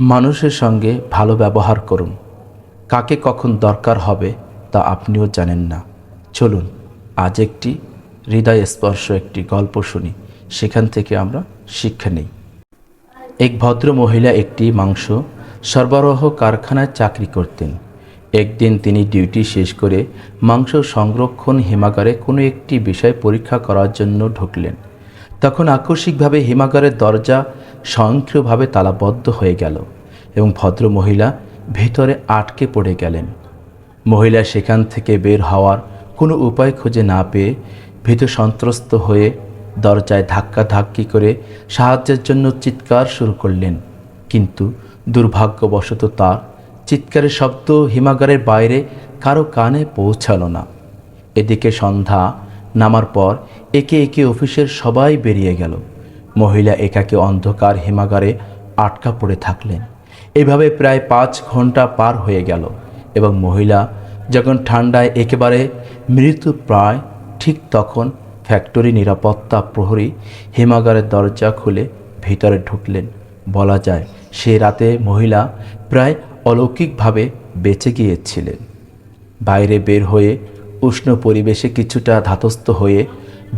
মানুষের সঙ্গে ভালো ব্যবহার করুন। কাকে কখন দরকার হবে তা আপনিও জানেন না। চলুন, আজ একটি হৃদয় স্পর্শ একটি গল্প শুনি। সেখান থেকে আমরা শিক্ষা নিই। এক ভদ্র মহিলা একটি মাংস সরবরাহ কারখানায় চাকরি করতেন। একদিন তিনি ডিউটি শেষ করে মাংস সংরক্ষণ হিমাগারে কোনো একটি বিষয় পরীক্ষা করার জন্য ঢুকলেন। তখন আকস্মিকভাবে হিমাগারের দরজা স্বয়ংক্রিয়ভাবে তালাবদ্ধ হয়ে গেল এবং ভদ্র মহিলা ভেতরে আটকে পড়ে গেলেন। মহিলা সেখান থেকে বের হওয়ার কোনো উপায় খুঁজে না পেয়ে ভীত সন্ত্রস্ত হয়ে দরজায় ধাক্কা ধাক্কি করে সাহায্যের জন্য চিৎকার শুরু করলেন। কিন্তু দুর্ভাগ্যবশত তার চিৎকারের শব্দ হিমাগারের বাইরে কারও কানে পৌঁছালো না। এদিকে সন্ধ্যা নামার পর একে একে অফিসের সবাই বেরিয়ে গেল। মহিলা একাকে অন্ধকার হিমাগারে আটকা পড়ে থাকলেন। এভাবে প্রায় পাঁচ ঘণ্টা পার হয়ে গেল এবং মহিলা যখন ঠান্ডায় একেবারে মৃত্যু প্রায় ঠিক তখন ফ্যাক্টরি নিরাপত্তা প্রহরী হিমাগারের দরজা খুলে ভিতরে ঢুকলেন। বলা যায় সে রাতে মহিলা প্রায় অলৌকিকভাবে বেঁচে গিয়েছিলেন। বাইরে বের হয়ে উষ্ণ পরিবেশে কিছুটা ধাতস্থ হয়ে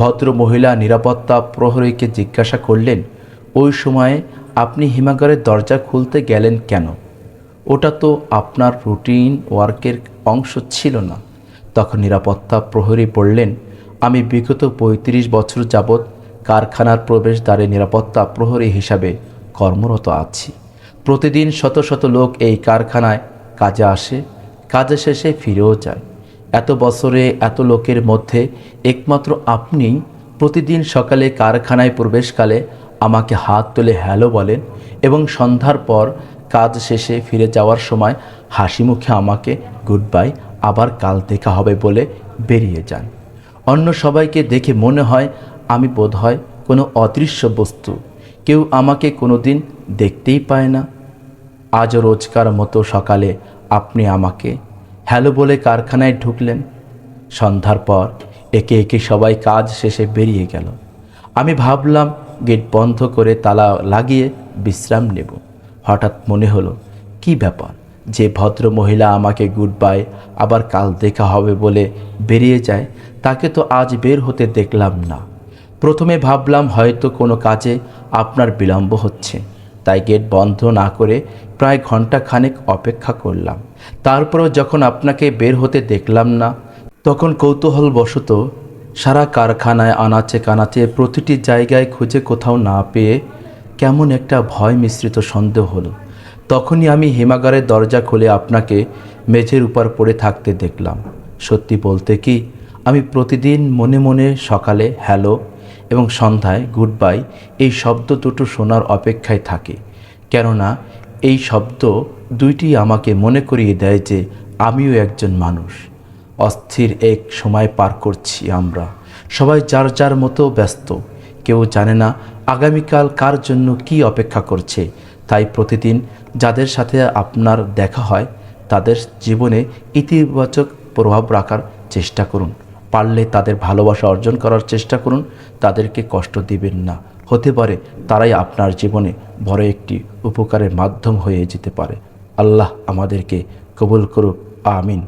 ভদ্র মহিলা নিরাপত্তা প্রহরীকে জিজ্ঞাসা করলেন, ওই সময়ে আপনি হিমাগারের দরজা খুলতে গেলেন কেন? ওটা তো আপনার রুটিন ওয়ার্কের অংশ ছিল না। তখন নিরাপত্তা প্রহরী বললেন, আমি বিগত ৩৫ বছর যাবৎ কারখানার প্রবেশদ্বারে নিরাপত্তা প্রহরী হিসাবে কর্মরত আছি। প্রতিদিন শত শত লোক এই কারখানায় কাজে আসে, কাজে শেষে ফিরেও যায়। এত বছরে এত লোকের মধ্যে একমাত্র আপনি প্রতিদিন সকালে কারখানায় প্রবেশকালে আমাকে হাত তুলে হ্যালো বলেন এবং সন্ধ্যার পর কাজ শেষে ফিরে যাওয়ার সময় হাসি মুখে আমাকে গুড বাই আবার কাল দেখা হবে বলে বেরিয়ে যান। অন্য সবাইকে দেখে মনে হয় আমি বোধহয় কোনো অদৃশ্য বস্তু। কেউ আমাকে কোনো দিন দেখতেই পায় না। আজও রোজকার মতো সকালে আপনি আমাকে হ্যালো বলে কারখানায় ঢুকলেন। সন্ধ্যার পর একে একে সবাই কাজ শেষে বেরিয়ে গেল। আমি ভাবলাম, গেট বন্ধ করে তালা লাগিয়ে বিশ্রাম নেব। হঠাৎ মনে হলো, কি ব্যাপার? যে ভদ্র মহিলা আমাকে গুড বাই আবার কাল দেখা হবে বলে বেরিয়ে যায়, তাকে তো আজ বের হতে দেখলাম না। প্রথমে ভাবলাম হয়তো কোনো কাজে আপনার বিলম্ব হচ্ছে। তাই গেট বন্ধ না করে প্রায় ঘণ্টা খানেক অপেক্ষা করলাম। তারপরও যখন আপনাকে বের হতে দেখলাম না, তখন কৌতূহলবশত সারা কারখানায় আনাচে কানাচে প্রতিটি জায়গায় খুঁজে কোথাও না পেয়ে কেমন একটা ভয় মিশ্রিত সন্দেহ হলো। তখনই আমি হিমাগারের দরজা খুলে আপনাকে মেঝের উপর পড়ে থাকতে দেখলাম। সত্যি বলতে কি, আমি প্রতিদিন মনে মনে সকালে হ্যালো এবং সন্ধ্যায় গুড বাই এই শব্দ দুটো শোনার অপেক্ষায় থাকি। কেননা এই শব্দ দুইটি আমাকে মনে করিয়ে দেয় যে আমিও একজন মানুষ। অস্থির এক সময় পার করছি আমরা। সবাই যার যার মতো ব্যস্ত। কেউ জানে না আগামীকাল কার জন্য কি অপেক্ষা করছে। তাই প্রতিদিন যাদের সাথে আপনার দেখা হয়, তাদের জীবনে ইতিবাচক প্রভাব রাখার চেষ্টা করুন। পারলে তাদের ভালোবাসা অর্জন করার চেষ্টা করুন, তাদেরকে কষ্ট দিবেন না। হতে পারে তারাই আপনার জীবনে বড় একটি উপকারের মাধ্যম হয়ে যেতে পারে। আল্লাহ আমাদেরকে কবুল করুক, আমিন।